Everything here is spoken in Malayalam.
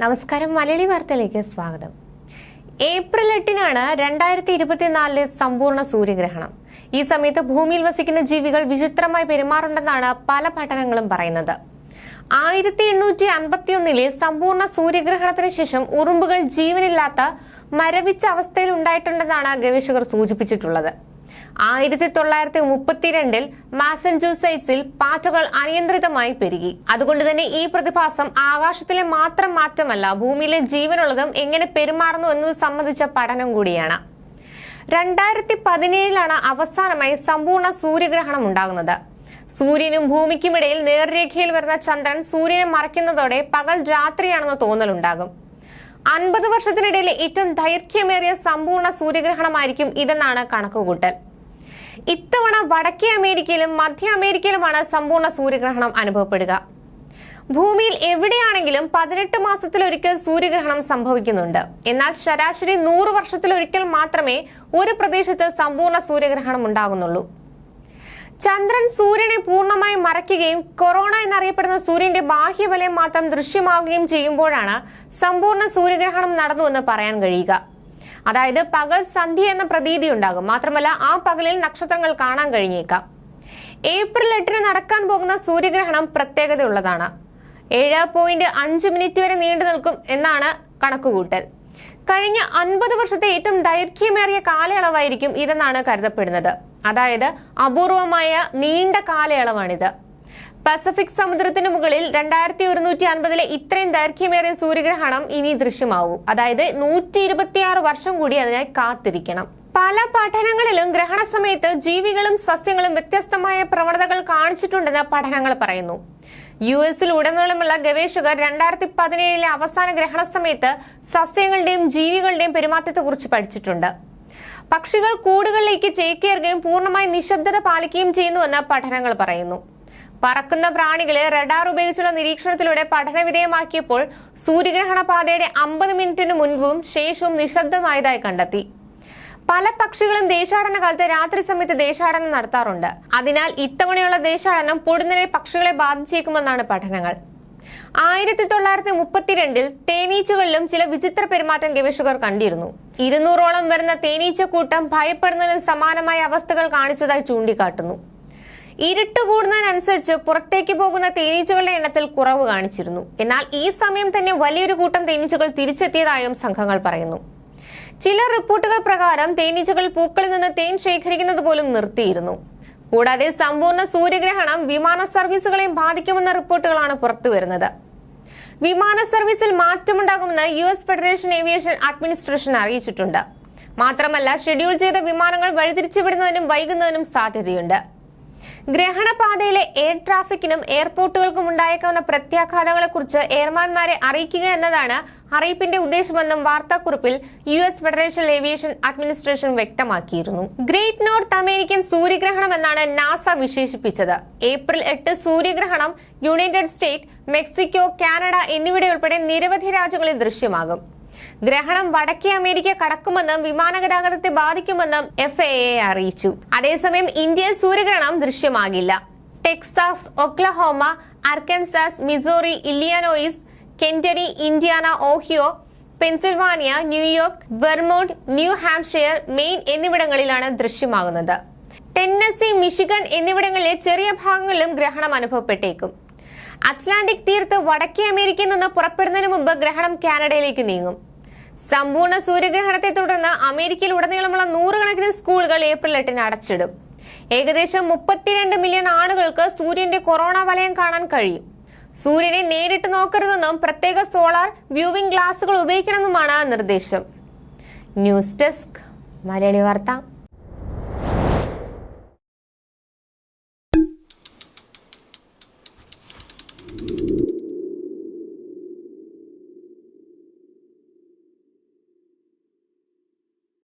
നമസ്കാരം മലയാളി വാർത്തയിലേക്ക് സ്വാഗതം. ഏപ്രിൽ എട്ടിനാണ് രണ്ടായിരത്തി ഇരുപത്തിനാലിലെ സമ്പൂർണ സൂര്യഗ്രഹണം. ഈ സമയത്ത് ഭൂമിയിൽ വസിക്കുന്ന ജീവികൾ വിചിത്രമായി പെരുമാറുണ്ടെന്നാണ് പല പഠനങ്ങളും പറയുന്നത്. ആയിരത്തി എണ്ണൂറ്റി അൻപത്തിയൊന്നിലെ സമ്പൂർണ സൂര്യഗ്രഹണത്തിന് ശേഷം ഉറുമ്പുകൾ ജീവനില്ലാത്ത മരവിച്ച അവസ്ഥയിൽ ഉണ്ടായിട്ടുണ്ടെന്നാണ് ഗവേഷകർ സൂചിപ്പിച്ചിട്ടുള്ളത്. ആയിരത്തി തൊള്ളായിരത്തി മുപ്പത്തിരണ്ടിൽ മാസഞ്ചൂസൈറ്റ്സിൽ പാറ്റകൾ അനിയന്ത്രിതമായി പെരുകി. അതുകൊണ്ട് തന്നെ ഈ പ്രതിഭാസം ആകാശത്തിലെ മാത്രം മാറ്റമല്ല ഭൂമിയിലെ ജീവനുള്ളതും എങ്ങനെ പെരുമാറുന്നു എന്നത് സംബന്ധിച്ച പഠനം കൂടിയാണ്. രണ്ടായിരത്തി പതിനേഴിലാണ് അവസാനമായി സമ്പൂർണ സൂര്യഗ്രഹണം ഉണ്ടാകുന്നത്. സൂര്യനും ഭൂമിക്കുമിടയിൽ നേർരേഖയിൽ വരുന്ന ചന്ദ്രൻ സൂര്യനെ മറയ്ക്കുന്നതോടെ പകൽ രാത്രിയാണെന്ന് തോന്നലുണ്ടാകും. അൻപത് വർഷത്തിനിടയിലെ ഏറ്റവും ദൈർഘ്യമേറിയ സമ്പൂർണ സൂര്യഗ്രഹണമായിരിക്കും ഇതെന്നാണ് കണക്കുകൂട്ടൽ. ഇത്തവണ വടക്കേ അമേരിക്കയിലും മധ്യ അമേരിക്കയിലുമാണ് സമ്പൂർണ സൂര്യഗ്രഹണം അനുഭവപ്പെടുക. ഭൂമിയിൽ എവിടെയാണെങ്കിലും പതിനെട്ട് മാസത്തിലൊരിക്കൽ സൂര്യഗ്രഹണം സംഭവിക്കുന്നുണ്ട്. എന്നാൽ ശരാശരി നൂറ് വർഷത്തിലൊരിക്കൽ മാത്രമേ ഒരു പ്രദേശത്ത് സമ്പൂർണ സൂര്യഗ്രഹണം ഉണ്ടാകുന്നുള്ളൂ. ചന്ദ്രൻ സൂര്യനെ പൂർണമായി മറയ്ക്കുകയും കൊറോണ എന്നറിയപ്പെടുന്ന സൂര്യന്റെ ബാഹ്യവലയം മാത്രം ദൃശ്യമാവുകയും ചെയ്യുമ്പോഴാണ് സമ്പൂർണ സൂര്യഗ്രഹണം നടന്നുവെന്ന് പറയാൻ കഴിയുക. അതായത് പകൽ സന്ധ്യ എന്ന പ്രതീതി ഉണ്ടാകും. മാത്രമല്ല ആ പകലിൽ നക്ഷത്രങ്ങൾ കാണാൻ കഴിഞ്ഞേക്കാം. ഏപ്രിൽ എട്ടിന് നടക്കാൻ പോകുന്ന സൂര്യഗ്രഹണം പ്രത്യേകതയുള്ളതാണ്. ഏഴ് പോയിന്റ് അഞ്ച് മിനിറ്റ് വരെ നീണ്ടു നിൽക്കും എന്നാണ് കണക്കുകൂട്ടൽ. കഴിഞ്ഞ അൻപത് വർഷത്തെ ഏറ്റവും ദൈർഘ്യമേറിയ കാലയളവായിരിക്കും ഇതെന്നാണ് കരുതപ്പെടുന്നത്. അതായത് അപൂർവമായ നീണ്ട കാലയളവാണിത്. പസഫിക് സമുദ്രത്തിന് മുകളിൽ രണ്ടായിരത്തി ഒരുന്നൂറ്റി അൻപതിലെ ഇത്രയും ദൈർഘ്യമേറിയ സൂര്യഗ്രഹണം ഇനി ദൃശ്യമാവും. അതായത് നൂറ്റി ഇരുപത്തിയാറ് വർഷം കൂടി അതിനായി കാത്തിരിക്കണം. പല പഠനങ്ങളിലും ഗ്രഹണ സമയത്ത് ജീവികളും സസ്യങ്ങളും വ്യത്യസ്തമായ പ്രവണതകൾ കാണിച്ചിട്ടുണ്ടെന്ന് പഠനങ്ങൾ പറയുന്നു. യു എസിൽ ഉടനീളമുള്ള ഗവേഷകർ രണ്ടായിരത്തി പതിനേഴിലെ അവസാന ഗ്രഹണ സമയത്ത് സസ്യങ്ങളുടെയും ജീവികളുടെയും പെരുമാറ്റത്തെക്കുറിച്ച് പഠിച്ചിട്ടുണ്ട്. പക്ഷികൾ കൂടുകളിലേക്ക് ചേക്കേറുകയും പൂർണമായി നിശബ്ദത പാലിക്കുകയും ചെയ്യുന്നുവെന്ന് പഠനങ്ങൾ പറയുന്നു. പറക്കുന്ന പ്രാണികളെ റഡാർ ഉപയോഗിച്ചുള്ള നിരീക്ഷണത്തിലൂടെ പഠനവിധേയമാക്കിയപ്പോൾ സൂര്യഗ്രഹണ പാതയുടെ അമ്പത് മിനിറ്റിനു മുൻപും ശേഷവും നിശബ്ദമായതായി കണ്ടെത്തി. പല പക്ഷികളും ദേശാടന കാലത്ത് രാത്രി സമയത്ത് ദേശാടനം നടത്താറുണ്ട്. അതിനാൽ ഇത്തവണയുള്ള ദേശാടനം പൊടുന്നനെ പക്ഷികളെ ബാധിച്ചേക്കുമെന്നാണ് പഠനങ്ങൾ. ആയിരത്തി തൊള്ളായിരത്തി മുപ്പത്തിരണ്ടിൽ തേനീച്ചകളിലും ചില വിചിത്ര പെരുമാറ്റം ഗവേഷകർ കണ്ടിരുന്നു. ഇരുന്നൂറോളം വരുന്ന തേനീച്ചക്കൂട്ടം ഭയപ്പെടുന്നതിന് സമാനമായ അവസ്ഥകൾ കാണിച്ചതായി ചൂണ്ടിക്കാട്ടുന്നു. ഇരുട്ട് കൂടുന്നതിനനുസരിച്ച് പുറത്തേക്ക് പോകുന്ന തേനീച്ചകളുടെ എണ്ണത്തിൽ കുറവ് കാണിച്ചിരുന്നു. എന്നാൽ ഈ സമയം തന്നെ വലിയൊരു കൂട്ടം തേനീച്ചകൾ തിരിച്ചെത്തിയതായും സംഘങ്ങൾ പറയുന്നു. ചില റിപ്പോർട്ടുകൾ പ്രകാരം തേനീച്ചകൾ പൂക്കളിൽ നിന്ന് തേൻ ശേഖരിക്കുന്നത് പോലും നിർത്തിയിരുന്നു. കൂടാതെ സമ്പൂർണ സൂര്യഗ്രഹണം വിമാന സർവീസുകളെയും ബാധിക്കുമെന്ന റിപ്പോർട്ടുകളാണ് പുറത്തുവരുന്നത്. വിമാന സർവീസിൽ മാറ്റമുണ്ടാകുമെന്ന് U S federation aviation administration അറിയിച്ചിട്ടുണ്ട്. മാത്രമല്ല ഷെഡ്യൂൾ ചെയ്ത വിമാനങ്ങൾ വഴിതിരിച്ചുവിടുന്നതിനും വൈകുന്നതിനും സാധ്യതയുണ്ട്. ഗ്രഹണപാതയിലെ എയർ ട്രാഫിക്കിനും എയർപോർട്ടുകൾക്കും ഉണ്ടായേക്കാവുന്ന പ്രത്യാഘാതങ്ങളെക്കുറിച്ച് എയർമാൻമാരെ അറിയിക്കുക എന്നതാണ് അറിയിപ്പിന്റെ ഉദ്ദേശമെന്നും വാർത്താക്കുറിപ്പിൽ U S federation aviation administration വ്യക്തമാക്കിയിരുന്നു. ഗ്രേറ്റ് നോർത്ത് അമേരിക്കൻ സൂര്യഗ്രഹണം എന്നാണ് നാസ വിശേഷിപ്പിച്ചത്. ഏപ്രിൽ എട്ട് സൂര്യഗ്രഹണം യുണൈറ്റഡ് സ്റ്റേറ്റ് മെക്സിക്കോ കാനഡ എന്നിവിടെ ഉൾപ്പെടെ നിരവധി രാജ്യങ്ങളിൽ ദൃശ്യമാകും. ഗ്രഹണം വടക്കേ അമേരിക്ക കടക്കുമെന്നും വിമാന ഗതാഗതത്തെ ബാധിക്കുമെന്നും എഫ് എ എ അറിയിച്ചു. അതേസമയം ഇന്ത്യയിൽ സൂര്യഗ്രഹണം ദൃശ്യമാകില്ല. Texas Oklahoma Arkansas Missouri Illinois Kentucky Indiana Ohio Pennsylvania New York Vermont New Hampshire Maine എന്നിവിടങ്ങളിലാണ് ദൃശ്യമാകുന്നത്. ടെന്നസി മിഷിഗൺ എന്നിവിടങ്ങളിലെ ചെറിയ ഭാഗങ്ങളിലും ഗ്രഹണം അനുഭവപ്പെട്ടേക്കും. അറ്റ്ലാന്റിക് തീരത്ത് വടക്കേ അമേരിക്കയിൽ നിന്ന് പുറപ്പെടുന്നതിന് മുമ്പ് ഗ്രഹണം കാനഡയിലേക്ക് നീങ്ങും. സമ്പൂർണ സൂര്യഗ്രഹണത്തെ തുടർന്ന് അമേരിക്കയിൽ ഉടനീളമുള്ള നൂറുകണക്കിന് സ്കൂളുകൾ ഏപ്രിൽ എട്ടിന് അടച്ചിടും. ഏകദേശം മുപ്പത്തിരണ്ട് മില്യൺ ആളുകൾക്ക് സൂര്യന്റെ കൊറോണ വലയം കാണാൻ കഴിയും. സൂര്യനെ നേരിട്ട് നോക്കരുതെന്നും പ്രത്യേക സോളാർ വ്യൂവിംഗ് ഗ്ലാസുകൾ ഉപയോഗിക്കണമെന്നുമാണ് നിർദ്ദേശം. ന്യൂസ് ഡെസ്ക് മലയാളി വാർത്ത.